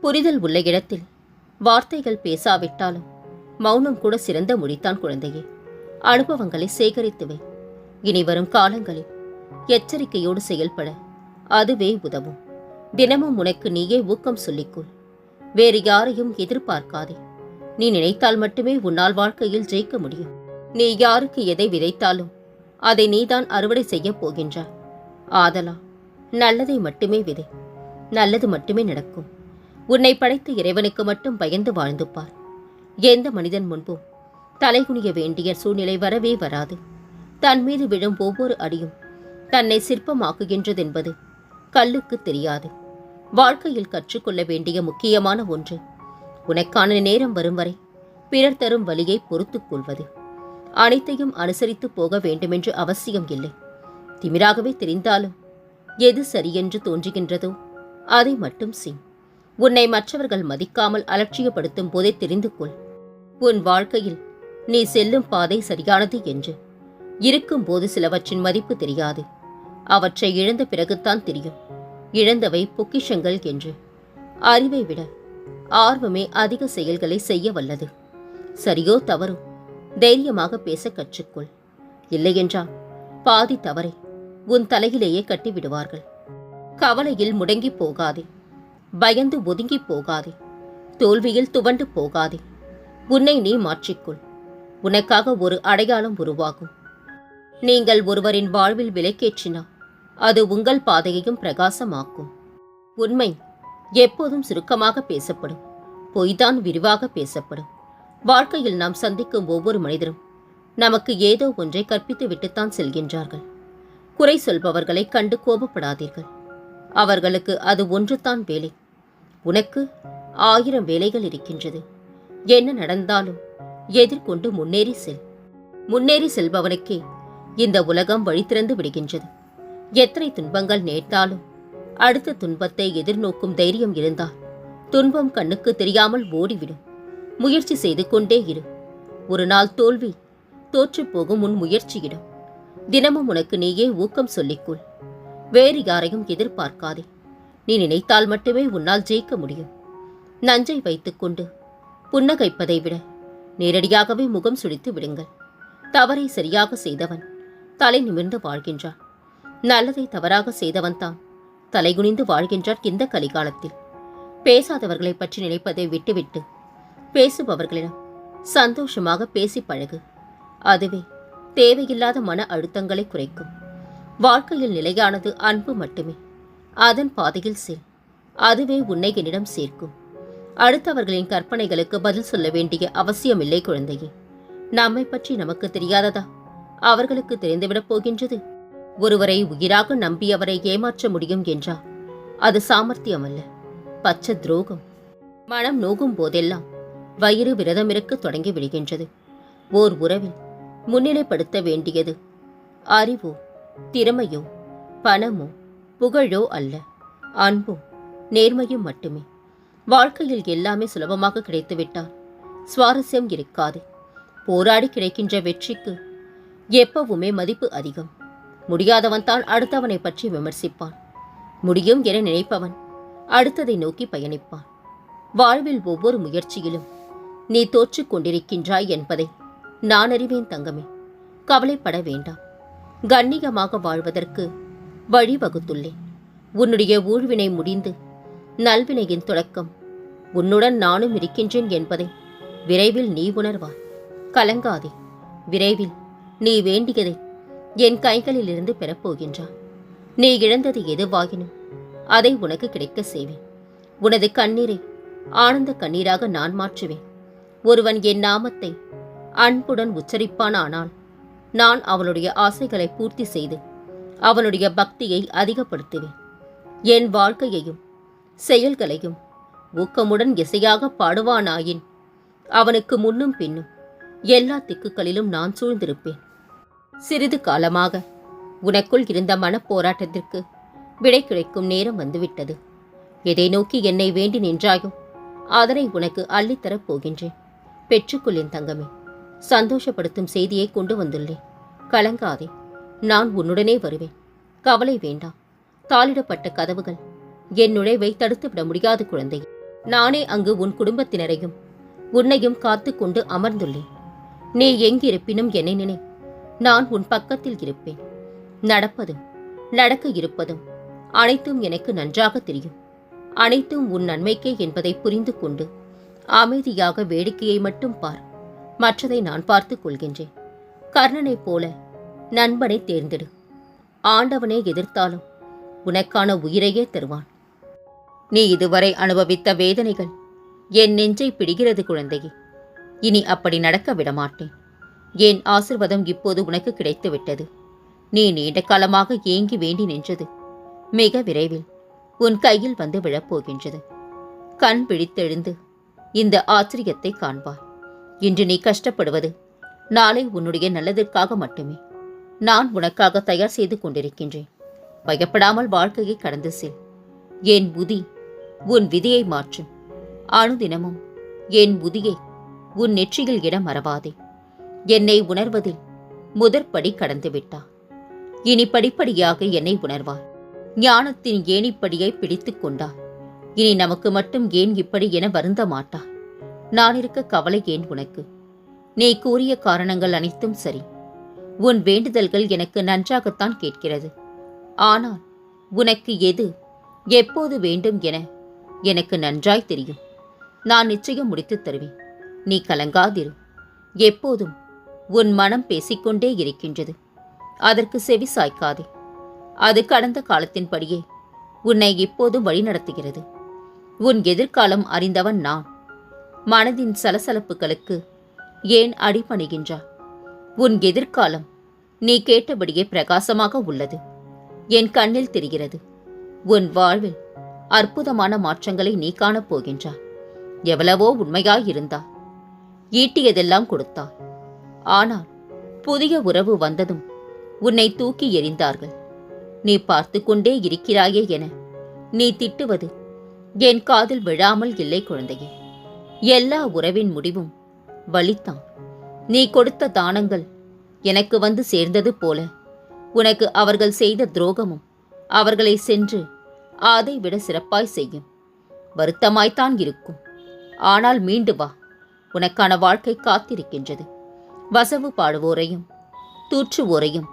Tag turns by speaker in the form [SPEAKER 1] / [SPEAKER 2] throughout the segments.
[SPEAKER 1] புரிதல் உள்ள இடத்தில் வார்த்தைகள் பேசாவிட்டாலும் மௌனம் கூட சிறந்த மொழித்தான் குழந்தையே. அனுபவங்களை சேகரித்துவை இனி வரும் காலங்களில் எச்சரிக்கையோடு செயல்பட அதுவே உதவும். தினமும் உனக்கு நீயே ஊக்கம் சொல்லிக்கொள். வேறு யாரையும் எதிர்பார்க்காதே. நீ நினைத்தால் மட்டுமே உன்னால் வாழ்க்கையில் ஜெயிக்க முடியும். நீ யாருக்கு எதை விதைத்தாலும் அதை நீதான் அறுவடை செய்யப் போகின்றாய். ஆதலா நல்லதை மட்டுமே விதை. நல்லது மட்டுமே நடக்கும். உன்னை படைத்த இறைவனுக்கு மட்டும் பயந்து வாழ்ந்து பார் எந்த மனிதன் முன்பும் தலைகுனிய வேண்டிய சூழ்நிலை வரவே வராது. தன் மீது விழும் ஒவ்வொரு அடியும் தன்னை சிற்பமாக்குகின்றதென்பது கல்லுக்கு தெரியாது. வாழ்க்கையில் கற்றுக்கொள்ள வேண்டிய முக்கியமான ஒன்று உனக்கான நேரம் வரும் வரை பிறர் தரும் வழியை பொறுத்துக் கொள்வது. அனைத்தையும் அனுசரித்து போக வேண்டுமென்று அவசியம் இல்லை. திமிராகவே தெரிந்தாலும் எது சரியென்று தோன்றுகின்றதோ அதை மட்டும் செய். உன்னை மற்றவர்கள் மதிக்காமல் அலட்சியப்படுத்தும் போதே தெரிந்து கொள். உன் வாழ்க்கையில் நீ செல்லும் பாதை சரியானது என்று. இருக்கும்போது சிலவற்றின் மதிப்பு தெரியாது. அவற்றை இழந்த பிறகுத்தான் தெரியும். இழந்தவை பொக்கிஷங்கள் என்று. அறிவை விட ஆர்வமே அதிக செயல்களை செய்ய வல்லது. சரியோ தவறோ தைரியமாக பேச கற்றுக்கொள். இல்லையென்றால் பாதி தவறை உன் தலையிலேயே கட்டிவிடுவார்கள். கவலையில் முடங்கி போகாதே. பயந்து ஒதுங்கி போகாதே. தோல்வியில் துவண்டு போகாதே. உன்னை நீ மாற்றிக்கொள். உனக்காக ஒரு அடையாளம் உருவாகும். நீங்கள் ஒருவரின் வாழ்வில் விலைக்கேற்றினா அது உங்கள் பாதையையும் பிரகாசமாக்கும். உண்மை எப்போதும் சுருக்கமாக பேசப்படும். பொய்தான் விரிவாக பேசப்படும். வாழ்க்கையில் நாம் சந்திக்கும் ஒவ்வொரு மனிதரும் நமக்கு ஏதோ ஒன்றை கற்பித்து விட்டுத்தான் செல்கின்றார்கள். குறை சொல்பவர்களை கண்டு கோபப்படாதீர்கள். அவர்களுக்கு அது ஒன்றுதான் வேலை. உனக்கு ஆயிரம் வேலைகள் இருக்கின்றது. என்ன நடந்தாலும் எதிர்கொண்டு முன்னேறி செல். முன்னேறி செல்பவனுக்கே இந்த உலகம் வழி திறந்து விடுகின்றது. எத்தனை துன்பங்கள் நேர்ந்தாலும் அடுத்த துன்பத்தை எதிர்நோக்கும் தைரியம் இருந்தால் துன்பம் கண்ணுக்கு தெரியாமல் ஓடிவிடும். முயற்சி செய்து கொண்டே இரு. ஒரு நாள் தோல்வி தோற்றுப் போகும் உன் முயற்சியிடும். தினமும் உனக்கு நீயே ஊக்கம் சொல்லிக்கொள் வேறு யாரையும் எதிர்பார்க்காதே. நீ நினைத்தால் மட்டுமே உன்னால் ஜெயிக்க முடியும். நஞ்சை வைத்துக்கொண்டு புன்னகைப்பதை விட நேரடியாகவே முகம் சுழித்து விடுங்கள். தவறை சரியாக செய்தவன் தலை நிமிர்ந்து வாழ்கின்றான். நல்லதை தவறாக செய்தவன்தான் தலைகுனிந்து வாழ்கின்றான் இந்த கலிகாலத்தில். பேசாதவர்களைப் பற்றி நினைப்பதை விட்டுவிட்டு பேசுபவர்களிடம் சந்தோஷமாக பேசி பழகு. அதுவே தேவையில்லாத மன அழுத்தங்களை குறைக்கும். வாழ்க்கையில் நிலையானது அன்பு மட்டுமே. அதன் பாதையில் செல். அதுவே உன்னை என்னிடம் சேர்க்கும். அடுத்தவர்களின் கற்பனைகளுக்கு பதில் சொல்ல வேண்டிய அவசியமில்லை குழந்தையே. நம்மை பற்றி நமக்கு தெரியாததா? அவர்களுக்கு தெரிந்துவிடப் போகின்றது. ஒருவரை உயிராக நம்பியவரை ஏமாற்ற முடியும் என்றா? அது சாமர்த்தியம் அல்ல பச்ச துரோகம். மனம் நோகும் போதெல்லாம் வயிறு விரதமிருக்க தொடங்கி விடுகின்றது. ஓர் உறவில் முன்னிலைப்படுத்த வேண்டியது அறிவோ திறமையோ பணமோ புகழோ அல்ல. அன்போ நேர்மையும் மட்டுமே. வாழ்க்கையில் எல்லாமே சுலபமாக கிடைத்துவிட்டால் சுவாரஸ்யம் இருக்காது. போராடி கிடைக்கின்ற வெற்றிக்கு எப்பவுமே மதிப்பு அதிகம். முடியாதவன் தான் அடுத்தவனை பற்றி விமர்சிப்பான். முடியும் என நினைப்பவன் அடுத்ததை நோக்கி பயணிப்பான். வாழ்வில் ஒவ்வொரு முயற்சியிலும் நீ தோற்றுக் கொண்டிருக்கின்றாய் என்பதை நான் அறிவேன் தங்கமே. கவலைப்பட வேண்டாம். கண்ணியமாக வாழ்வதற்கு வழிவகுத்துள்ளேன். உன்னுடைய ஊழ்வினை முடிந்து நல்வினையின் தொடக்கம். உன்னுடன் நானும் இருக்கின்றேன் என்பதை விரைவில் நீ உணர்வாய். கலங்காதே. விரைவில் நீ வேண்டியதை என் கைகளிலிருந்து பெறப்போகின்றாய். நீ இழந்தது எதுவாகினும் அதை உனக்கு கிடைக்க செய்வேன். உனது கண்ணீரை ஆனந்த கண்ணீராக நான் மாற்றுவேன். ஒருவன் என் நாமத்தை அன்புடன் உச்சரிப்பானானால் நான் அவனுடைய ஆசைகளை பூர்த்தி செய்து அவனுடைய பக்தியை அதிகப்படுத்துவேன். என் வாழ்க்கையையும் செயல்களையும் ஊக்கமுடன் இசையாக பாடுவானாயின் அவனுக்கு முன்னும் பின்னும் எல்லா திக்குகளிலும் நான் சூழ்ந்திருப்பேன். சிறிது காலமாக உனக்குள் இருந்த மனப்போராட்டத்திற்கு விடை கிடைக்கும் நேரம் வந்துவிட்டது. எதை நோக்கி என்னை வேண்டி நின்றாயோ அதனை உனக்கு அள்ளித்தரப் போகின்றேன். பெற்றுக்கொள்ளேன் தங்கமே. சந்தோஷப்படுத்தும் செய்தியை கொண்டு வந்துள்ளேன். கலங்காதே. நான் உன்னுடனே வருவேன். கவலை வேண்டாம் தாளிடப்பட்ட கதவுகள். என் நுழைவை தடுத்துவிட முடியாது குழந்தை. நானே அங்கு உன் குடும்பத்தினரையும் உன்னையும் காத்து கொண்டு அமர்ந்துள்ளேன். நீ எங்கிருப்பினும் என்னை நினை. நான் உன் பக்கத்தில் இருப்பேன். நடப்பதும் நடக்க இருப்பதும் அனைத்தும் எனக்கு நன்றாக தெரியும். அனைத்தும் உன் நன்மைக்கே என்பதை புரிந்து கொண்டு அமைதியாக வேடிக்கையை மட்டும் பார். மற்றதை நான் பார்த்துக் கொள்கின்றேன். கர்ணனைப் போல நண்பனை தேர்ந்தெடு. ஆண்டவனை எதிர்த்தாலும் உனக்கான உயிரையே தருவான். நீ இதுவரை அனுபவித்த வேதனைகள் என் நெஞ்சை பிடிகிறது குழந்தையே. இனி அப்படி நடக்க விடமாட்டேன். என் ஆசிர்வாதம் இப்போது உனக்கு கிடைத்துவிட்டது. நீ நீண்ட காலமாக ஏங்கி வேண்டி நின்றது மிக விரைவில் உன் கையில் வந்து விழப்போகின்றது. கண் பிடித்தெழுந்து இந்த ஆச்சரியத்தை காண்பாய். இன்று நீ கஷ்டப்படுவது நாளை உன்னுடைய நல்லதற்காக மட்டுமே. நான் உனக்காக தயார் செய்து கொண்டிருக்கின்றேன். பயப்படாமல் வாழ்க்கையை கடந்து செல். என் புதி உன் விதியை மாற்றும் அனுதினமும் என் புதியை உன் நெற்றியில் இடம் மறவாதே என்னை உணர்வதில் முதற்படி கடந்துவிட்டா. இனி படிப்படியாக என்னை உணர்வார் ஞானத்தின் ஏணிப்படியை பிடித்துக் கொண்டாய் இனி நமக்கு மட்டும் ஏன் இப்படி என வருந்த மாட்டா. நான் இருக்க கவலை ஏன் உனக்கு? நீ கூறிய காரணங்கள் அனைத்தும் சரி. உன் வேண்டுதல்கள் எனக்கு நன்றாகத்தான் கேட்கிறது. ஆனால் உனக்கு எது எப்போது வேண்டும் என எனக்கு நன்றாய் தெரியும். நான் நிச்சயம் முடித்துத் தருவேன். நீ கலங்காதிரு. எப்போதும் உன் மனம் பேசிக்கொண்டே இருக்கின்றது. அதற்கு செவி சாய்க்காதே. அது கடந்த காலத்தின்படியே உன்னை இப்போதும் வழிநடத்துகிறது. உன் எதிர்காலம் அறிந்தவன் நான். மனதின் சலசலப்புகளுக்கு ஏன் அடிபணிகின்றாய்? உன் எதிர்காலம் நீ கேட்டபடியே பிரகாசமாக உள்ளது. என் கண்ணில் தெரிகிறது உன் வாழ்வில் அற்புதமான மாற்றங்களை நீ காணப்போகின்றாய் எவ்வளவோ உண்மையாயிருந்தா ஈட்டியதெல்லாம் கொடுத்தாய் ஆனால் புதிய உறவு வந்ததும் உன்னை தூக்கி எறிந்தார்கள். நீ பார்த்து கொண்டே இருக்கிறாயே என நீ திட்டுவது என் காதில் விழாமல் இல்லை குழந்தையே. எல்லா உறவின் முடிவும் வலித்தான். நீ கொடுத்த தானங்கள் எனக்கு வந்து சேர்ந்தது போல. உனக்கு அவர்கள் செய்த துரோகமும் அவர்களை சென்று அதை விட சிறப்பாய் செய்யும். வருத்தமாய்த்தான் இருக்கும். ஆனால் மீண்டு வா. உனக்கான வாழ்க்கை காத்திருக்கின்றது. வசவு பாடுவோரையும் தூற்றுவோரையும்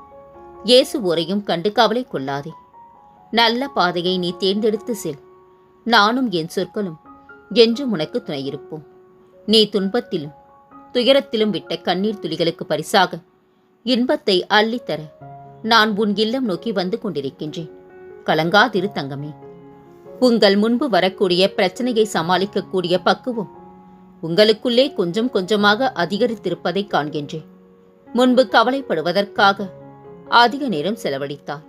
[SPEAKER 1] இயேசுவோரையும் கண்டு கவலை கொள்ளாதே. நல்ல பாதையை நீ தேர்ந்தெடுத்து செல். நானும் என் சொற்களும் என்றும் உனக்கு துணையிருப்போம். நீ துன்பத்திலும் துயரத்திலும் விட்ட கண்ணீர் துளிகளுக்கு பரிசாக இன்பத்தை அள்ளித்தர நான் உன் இல்லம் நோக்கி வந்து கொண்டிருக்கின்றேன். கலங்காதிரு தங்கமே. உங்கள் முன்பு வரக்கூடிய பிரச்சனையை சமாளிக்கக்கூடிய பக்குவம் உங்களுக்குள்ளே கொஞ்சம் கொஞ்சமாக அதிகரித்திருப்பதை காண்கின்றேன். முன்பு கவலைப்படுவதற்காக அதிக நேரம் செலவழித்தார்.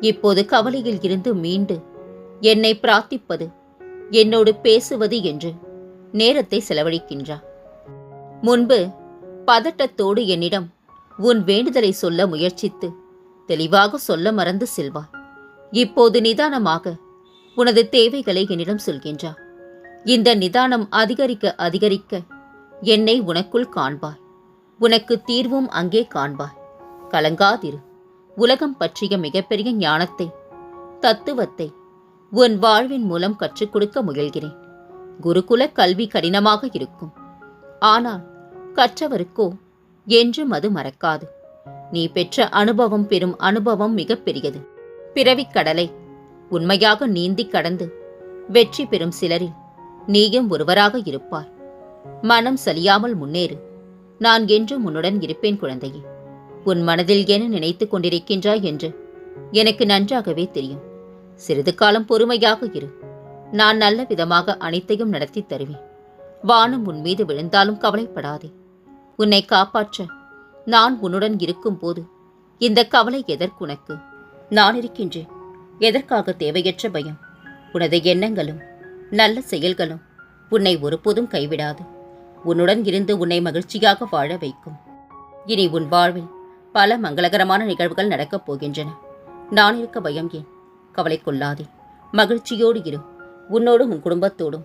[SPEAKER 1] இப்போது கவலையில் இருந்து மீண்டு என்னை பிரார்த்திப்பது என்னோடு பேசுவது என்று நேரத்தை செலவழிக்கின்றார். முன்பு பதட்டத்தோடு என்னிடம் உன் வேண்டுதலை சொல்ல முயற்சித்து தெளிவாக சொல்ல மறந்து செல்வாய் இப்போது நிதானமாக உனது தேவைகளை என்னிடம் சொல்கின்றார் இந்த நிதானம் அதிகரிக்க அதிகரிக்க என்னை உனக்குள் காண்பாய். உனக்கு தீர்வும் அங்கே காண்பாய். கலங்காதிரு. உலகம் பற்றிய மிகப்பெரிய ஞானத்தை தத்துவத்தை உன் வாழ்வின் மூலம் கற்றுக் கொடுக்க முயல்கிறேன். குருகுல கல்வி கடினமாக இருக்கும். ஆனால் கற்றவருக்கோ என்றும் அது மறக்காது. நீ பெற்ற அனுபவம் பெறும் அனுபவம் மிகப்பெரியது பிறவிக்கடலை பிறவிக் கடலை உண்மையாக நீந்தி கடந்து வெற்றி பெறும் சிலரில் நீயும் ஒருவராக இருப்பார் மனம் சலியாமல் முன்னேறு. நான் என்றும் உன்னுடன் இருப்பேன் குழந்தையே. உன் மனதில் என்ன நினைத்துக் கொண்டிருக்கின்றாய் என்று எனக்கு நன்றாகவே தெரியும். சிறிது காலம் பொறுமையாக இரு. நான் நல்ல விதமாக அனைத்தையும் நடத்தி தருவேன். வானம் உன் மீது விழுந்தாலும் கவலைப்படாதே. உன்னை காப்பாற்ற நான் உன்னுடன் இருக்கும்போது இந்த கவலை எதற்குனக்கு நான் இருக்கின்றேன். எதற்காக தேவையற்ற பயம்? உனது எண்ணங்களும் நல்ல செயல்களும் உன்னை ஒருபோதும் கைவிடாது. உன்னுடன் இருந்து உன்னை மகிழ்ச்சியாக வாழ வைக்கும். இனி உன் வாழ்வில் பல மங்களகரமான நிகழ்வுகள் நடக்கப் போகின்றன. நான் இருக்க பயம் ஏன்? கவலை கொள்ளாதே. மகிழ்ச்சியோடு இரு. உன்னோடும் உன் குடும்பத்தோடும்.